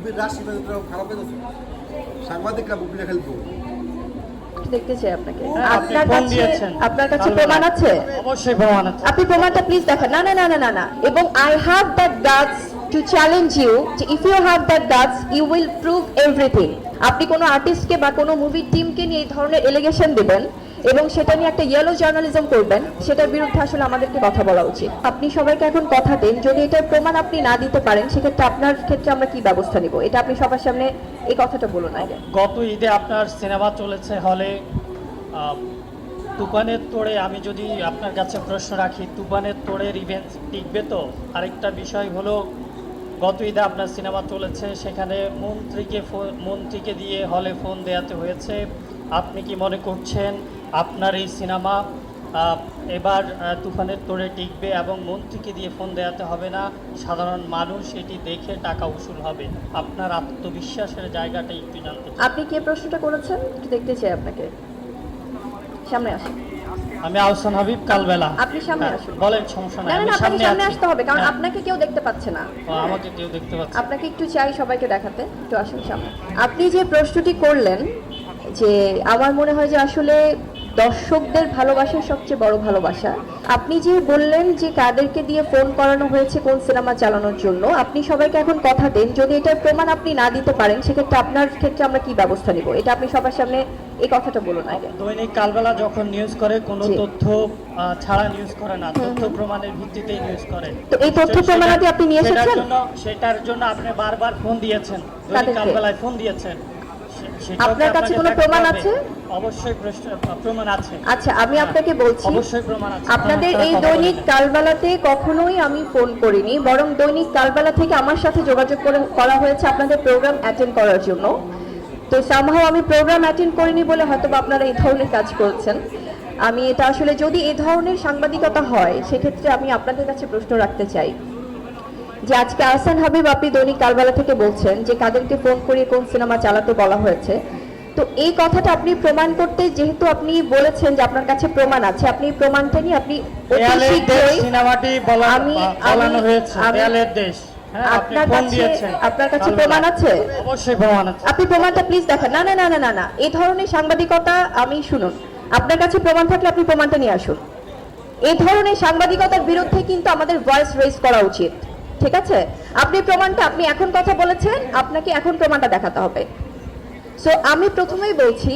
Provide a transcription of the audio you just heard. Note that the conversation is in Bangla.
মুভির রাশি খারাপ হয়ে গেছে সাংবাদিকরা মুভিটা খেলব দেখতে চাই আপনাকে? আপনি আপনার ফোন কাছে দিয়েছেন। আপনার কাছে কালবেলা। প্রমাণ আছে? অবশ্যই প্রমাণ আছে। আপনি প্রমাণটা প্লিজ দেখান। না না না না না না। এবং I have that guts to challenge you যে if you have that guts you will prove everything আপনি কোনো আর্টিস্টকে বা কোনো মুভির টিমকে নিয়ে এই ধরনের এলিগেশন দিবেন এবং সেটা নিয়ে একটা ইয়েলো জার্নালিজম করবেন, সেটার বিরুদ্ধে আসলে আমাদেরকে কথা বলা উচিত। আপনি সবাইকে এখন কথা দিন, যদি এটার প্রমাণ আপনি না দিতে পারেন, সেক্ষেত্রে আপনার ক্ষেত্রে আমরা কি ব্যবস্থা নিব? এটা আপনি সবার সামনে এই কথাটা বলুন আগে। গত ঈদে আপনার সিনেমা চলেছে হলে তুফানের তোড়ে আমি যদি আপনার কাছে প্রশ্ন রাখি, তুফানের তোড়ের ইভেন্ট টিকবে তো? আরেকটা বিষয় হলো, গত ঈদে আপনার সিনেমা চলেছে, সেখানে মন্ত্রীকে ফো- মন্ত্রীকে দিয়ে হলে ফোন দেওয়াতে হয়েছে। আপনি কি মনে করছেন আপনার এই সিনেমা এবার তুফানের তোড়ে টিকবে এবং মন্ত্রীকে দিয়ে ফোন দেওয়াতে হবে না। সাধারণ মানুষ এটি দেখে টাকা উসুল হবে। আপনার আত্মবিশ্বাসের জায়গাটা একটু জানতে আপনি কে প্রশ্নটা করেছেন? একটু দেখতে চাই আপনাকে। সামনে আসুন। আমি আহসান হাবিব কালবেলা। আপনি সামনে হ্যাঁ, আসুন। বলেন সমস্যা নাই। আমি সামনে সামনে আসতে হবে কারণ হ্যাঁ, আপনাকে কেউ দেখতে পাচ্ছে না। আমাকে কেউ দেখতে পাচ্ছে আপনাকে একটু চাই সবাইকে দেখাতে। একটু আসুন সামনে। আপনি যে প্রশ্নটি করলেন যে আমার মনে হয় যে আসলে দর্শকদের ভালোবাসা সবচেয়ে বড় ভালোবাসা। আপনি যে বললেন যে কাদেরকে দিয়ে ফোন করানো হয়েছে কোন সিনেমা চালানোর জন্য আপনি সবাইকে এখন কথা দেন। যদি এটার প্রমাণ আপনি না দিতে পারেন সেক্ষেত্রে আপনার ক্ষেত্রে আমরা কি ব্যবস্থা নিব? এটা আপনি সবার সামনে এই কথাটা বলুন আগে। দৈনিক কালবেলা যখন নিউজ করে কোনো তথ্য ছাড়া নিউজ করে না। তথ্য প্রমাণের ভিত্তিতেই নিউজ করে। তো এই তথ্য প্রমাণাদি আপনি নিয়ে সেটার এসেছেন? জন্য সেটার জন্য আপনি বারবার ফোন দিয়েছেন। দৈনিক কালবেলায় ফোন দিয়েছেন। আপনার কাছে কোনো প্রমাণ আছে? অবশ্যই প্রমাণ আছে। আচ্ছা আমি হ্যাঁ, আপনাকে বলছি অবশ্যই প্রমাণ আছে। আপনাদের এই দৈনিক বলেন। কালবেলাতে কখনোই আমি ফোন করিনি বরং দৈনিক কালবেলা থেকে আমার সাথে যোগাযোগ করে করা হয়েছে আপনাদের প্রোগ্রাম অ্যাটেন্ড করার জন্য। তো সামহাও আমি প্রোগ্রাম অ্যাটেন্ড করিনি বলে হয়তো আপনারা এই ধরনের কাজ করছেন। আমি এটা আসলে যদি এ ধরনের সাংবাদিকতা হয় সেক্ষেত্রে আমি আপনাদের কাছে প্রশ্ন রাখতে চাই। যে আজকে আহসান হাবিব আপনি দৈনিক কালবেলা থেকে বলছেন যে কাদেরকে ফোন করিয়ে কোন সিনেমা চালাতে বলা হয়েছে। তো এই কথাটা আপনি প্রমাণ করতে যেহেতু আপনি বলেছেন যে আপনার কাছে প্রমাণ আছে আপনি প্রমাণটা নিয়ে আপনি সিনেমাটি আমি- দেয়ালের দেশ। হ্যাঁ আপনার কাছে আপনার কাছে প্রমাণ আছে? অবশ্যই প্রমাণ আছে। আপনি প্রমাণটা প্লিজ দেখান। না না না না না না। এই ধরনের সাংবাদিকতা আমি শুনুন। আপনার কাছে প্রমাণ থাকলে আপনি প্রমাণটা নিয়ে আসুন। এই ধরনের সাংবাদিকতার বিরুদ্ধে কিন্তু আমাদের ভয়েস রেজ করা উচিত। ঠিক আছে? আপনি প্রমাণটা, আপনি এখন কথা বলেছেন, আপনাকে এখন প্রমাণটা দেখাতে হবে। সো আমি প্রথমেই বলছি